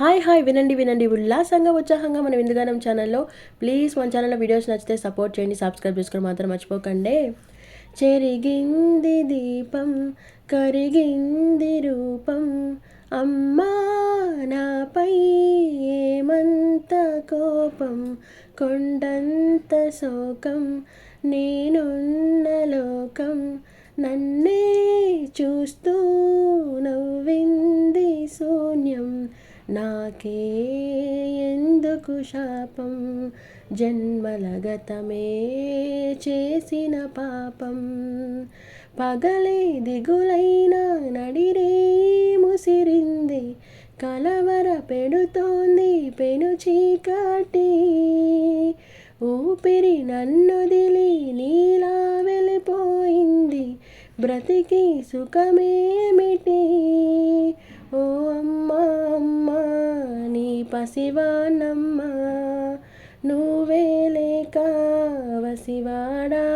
Hi hi వినండి వినండి. ఉల్లాసంగా ఉత్సాహంగా మనం విందుగానం ఛానల్లో ప్లీజ్ మన ఛానల్లో వీడియోస్ నచ్చితే సపోర్ట్ చేయండి సబ్స్క్రైబ్ చేసుకొని మాత్రం మర్చిపోకండి. చెరిగింది దీపం కరిగింది రూపం. అమ్మా నాపై ఏమంత కోపం? కొండంత శోకం నేనున్న లోకం. నన్నే చూస్తూ నాకే ఎందుకు శాపం? జన్మలగతమే చేసిన పాపం. పగలే దిగులైన నడిరే ముసిరింది. కలవర పెడుతోంది పెను చీకటి. ఊపిరి నన్నుదిలి నీలా వెళ్ళిపోయింది. బ్రతికి సుఖమేమిటి ఓ అమ్మా అమ్మా నీ పసివానమ్మా నువ్వే లేక వసివాడా?